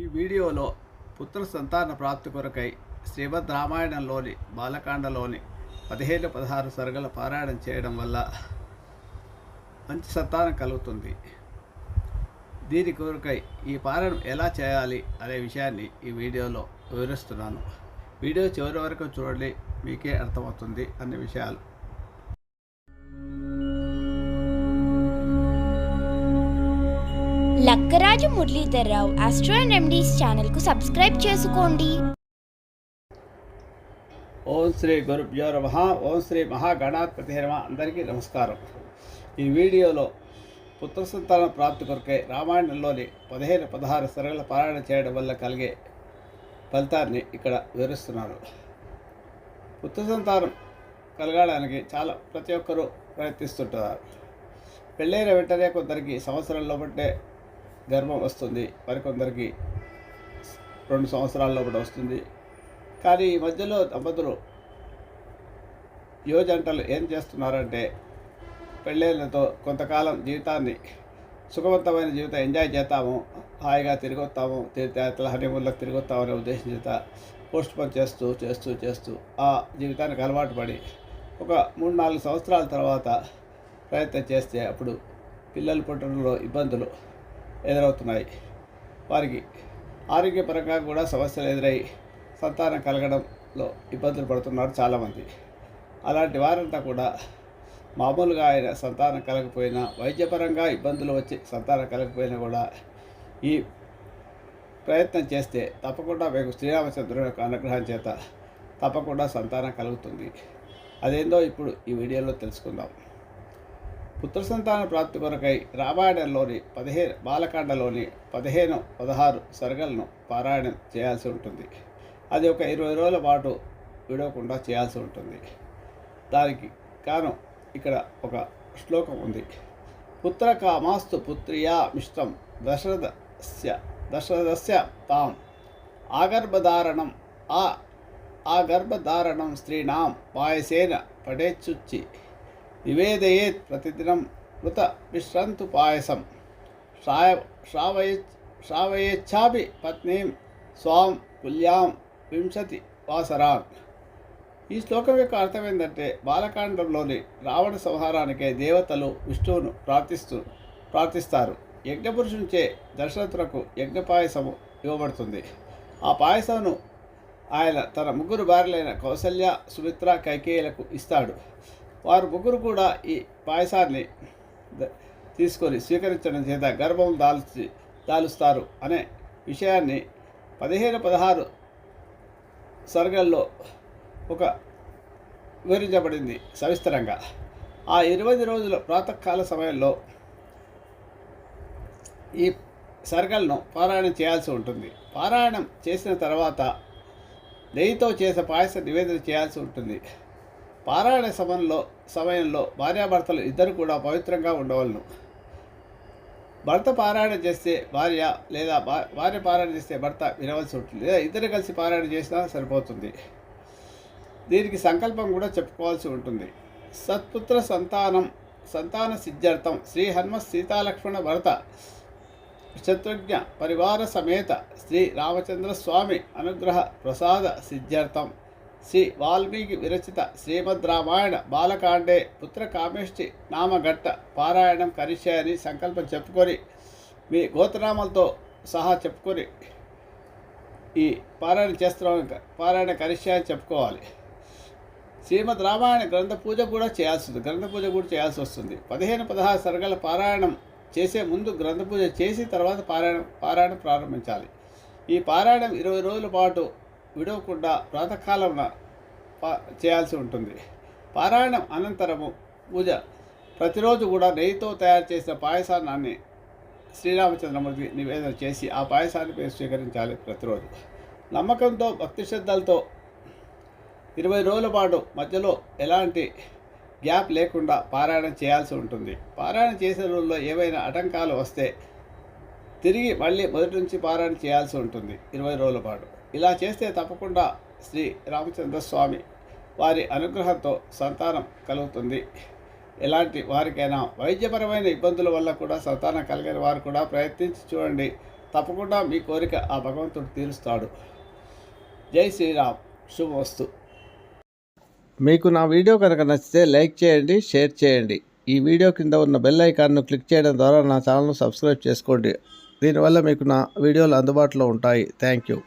ఈ వీడియోలో పుత్ర సంతాన ప్రాప్తి కొరకై శ్రీమద్ రామాయణంలోని బాలకాండలోని పదిహేను పదహారు సరుగల పారాయణం చేయడం వల్ల మంచి సంతానం కలుగుతుంది. దీని కొరకై ఈ పారాయణం ఎలా చేయాలి అనే విషయాన్ని ఈ వీడియోలో వివరిస్తున్నాను. వీడియో చివరి వరకు చూడండి మీకే అర్థమవుతుంది అనే విషయాలు. Lakkaraju Muralidhar Rao astro and remedies ఛానల్కు సబ్స్క్రైబ్ చేసుకోండి. ఓం శ్రీ గురుభ్యో నమ. ఓం శ్రీ మహాగణాధిపతి నమ. అందరికీ నమస్కారం. ఈ వీడియోలో పుత్ర సంతాన ప్రాప్తి కొరకై రామాయణంలోని పదిహేను పదహారు సరళ పారాయణ చేయడం వల్ల కలిగే ఫలితాన్ని ఇక్కడ వివరిస్తున్నారు పుత్ర సంతానం కలగడానికి చాలా ప్రతి ఒక్కరూ ప్రయత్నిస్తుంటారు. పెళ్ళైన వెంటనే కొందరికి సంవత్సరంలో పట్టే గర్భం వస్తుంది. మరికొందరికి రెండు సంవత్సరాల్లో కూడా వస్తుంది. కానీ ఈ మధ్యలో దంపతులు యువజంటలు ఏం చేస్తున్నారంటే పెళ్ళిళ్ళతో కొంతకాలం జీవితాన్ని సుఖవంతమైన జీవితం ఎంజాయ్ చేస్తాము. హాయిగా తిరిగొస్తాము. తీర్థయాత్రల హనీమూన్లకు తిరిగి వస్తామనే ఉద్దేశం చేత పోస్ట్ పోన్ చేస్తూ చేస్తూ చేస్తూ ఆ జీవితానికి అలవాటు పడి ఒక మూడు నాలుగు సంవత్సరాల తర్వాత ప్రయత్నం చేస్తే అప్పుడు పిల్లలు పుట్టడంలో ఇబ్బందులు ఎదురవుతున్నాయి. వారికి ఆరోగ్యపరంగా కూడా సమస్యలు ఎదురై సంతానం కలగడంలో ఇబ్బందులు పడుతున్నారు చాలామంది. అలాంటి వారంతా కూడా మామూలుగా ఆయన సంతానం కలగకపోయినా వైద్యపరంగా ఇబ్బందులు వచ్చి సంతానం కలగకపోయినా కూడా ఈ ప్రయత్నం చేస్తే తప్పకుండా మీకు శ్రీరామచంద్రుని యొక్క అనుగ్రహం చేత తప్పకుండా సంతానం కలుగుతుంది. అదేందో ఇప్పుడు ఈ వీడియోలో తెలుసుకుందాం. పుత్ర సంతాన ప్రాప్తి కొరకై రామాయణంలోని పదిహేను బాలకాండలోని పదిహేను పదహారు సరగలను పారాయణం చేయాల్సి ఉంటుంది. అది ఒక ఇరవై రోజుల పాటు విడవకుండా చేయాల్సి ఉంటుంది. దానికి కాను ఇక్కడ ఒక శ్లోకం ఉంది. పుత్ర కామాస్తు పుత్రియా మిష్టం దశరథస్య దశరథస్య తాం ఆగర్భధారణం ఆ ఆ గర్భధారణం స్త్రీణాం పాయసేన పడేచ్చుచ్చి నివేదయేత్ ప్రతిదినం మృత విశ్రంతు పాయసం. శ్రాయ శ్రావయ శ్రావయేచ్ఛాపి పత్నీం స్వాం కుల్యాం వింశతి వాసరాన్. ఈ శ్లోకం యొక్క అర్థం ఏంటంటే బాలకాండంలోని రావణ సంహారానికే దేవతలు విష్ణువును ప్రార్థిస్తూ ప్రార్థిస్తారు. యజ్ఞపురుషునిచే దశరథులకు యజ్ఞపాయసము ఇవ్వబడుతుంది. ఆ పాయసమును ఆయన తన ముగ్గురు భార్యలైన కౌసల్య సుమిత్ర కైకేయులకు ఇస్తాడు. వారు ముగ్గురు కూడా ఈ పాయసాన్ని తీసుకొని స్వీకరించడం చేత గర్భం దాల్చి దాలుస్తారు అనే విషయాన్ని పదిహేను పదహారు సర్గల్లో ఒక వివరించబడింది సవిస్తరంగా. ఆ ఇరవై రోజుల ప్రాతకాల సమయంలో ఈ సర్గలను పారాయణం చేయాల్సి ఉంటుంది. పారాయణం చేసిన తర్వాత నెయ్యితో చేసే పాయస నివేదన చేయాల్సి ఉంటుంది. పారాయణ సమయంలో సమయంలో భార్యాభర్తలు ఇద్దరు కూడా పవిత్రంగా ఉండవలను. భర్త పారాయణ చేస్తే భార్య లేదా భార్య పారాయణ చేస్తే భర్త వినవలసి ఉంటుంది. లేదా ఇద్దరు కలిసి పారాయణ చేసినా సరిపోతుంది. దీనికి సంకల్పం కూడా చెప్పుకోవాల్సి ఉంటుంది. సత్పుత్ర సంతానం సంతాన సిద్ధ్యర్థం శ్రీ హనుమ సీతాలక్ష్మణ భరత శత్రుఘ్న పరివార సమేత శ్రీ రామచంద్ర స్వామి అనుగ్రహ ప్రసాద సిద్ధ్యర్థం. శ్రీ వాల్మీకి విరచిత శ్రీమద్ రామాయణ బాలకాండే పుత్ర కామేష్టి నామఘట్ట పారాయణం కరిష్యాయని సంకల్పం చెప్పుకొని మీ గోత్రనామాలతో సహా చెప్పుకొని ఈ పారాయణ చేస్తున్నాం పారాయణ కరిష్యాన్ని చెప్పుకోవాలి. శ్రీమద్ రామాయణ గ్రంథ పూజ కూడా చేయాల్సి ఉంది గ్రంథ పూజ కూడా చేయాల్సి వస్తుంది. పదిహేను పదహారు సరగల పారాయణం చేసే ముందు గ్రంథ పూజ చేసి తర్వాత పారాయణం పారాయణం ప్రారంభించాలి. ఈ పారాయణం ఇరవై రోజుల పాటు విడవకుండా ప్రాతకాలంలో పా చేయాల్సి ఉంటుంది. పారాయణం అనంతరము పూజ. ప్రతిరోజు కూడా నెయ్యితో తయారు చేసిన పాయసాన్ని శ్రీరామచంద్రమూర్తి నివేదన చేసి ఆ పాయసాన్ని మీరు స్వీకరించాలి ప్రతిరోజు. నమ్మకంతో భక్తి శ్రద్ధలతో ఇరవై రోజుల పాటు మధ్యలో ఎలాంటి గ్యాప్ లేకుండా పారాయణం చేయాల్సి ఉంటుంది. పారాయణ చేసే రోజుల్లో ఏవైనా ఆటంకాలు వస్తే తిరిగి మళ్ళీ మొదటి నుంచి పారాయణ చేయాల్సి ఉంటుంది. ఇరవై రోజుల పాటు. ఇలా చేస్తే తప్పకుండా శ్రీ రామచంద్ర స్వామి వారి అనుగ్రహంతో సంతానం కలుగుతుంది. ఎలాంటి వారికైనా వైద్యపరమైన ఇబ్బందుల వల్ల కూడా సంతానం కలిగిన వారు కూడా ప్రయత్నించి చూడండి. తప్పకుండా మీ కోరిక ఆ భగవంతుడు తీరుస్తాడు. జై శ్రీరామ్. శుభవస్తు మీకు నా వీడియో కనుక నచ్చితే లైక్ చేయండి షేర్ చేయండి. ఈ వీడియో కింద ఉన్న బెల్ ఐకాన్ను క్లిక్ చేయడం ద్వారా నా ఛానల్ను సబ్స్క్రైబ్ చేసుకోండి. దీనివల్ల మీకు నా వీడియోలు అందుబాటులో ఉంటాయి. Thank you.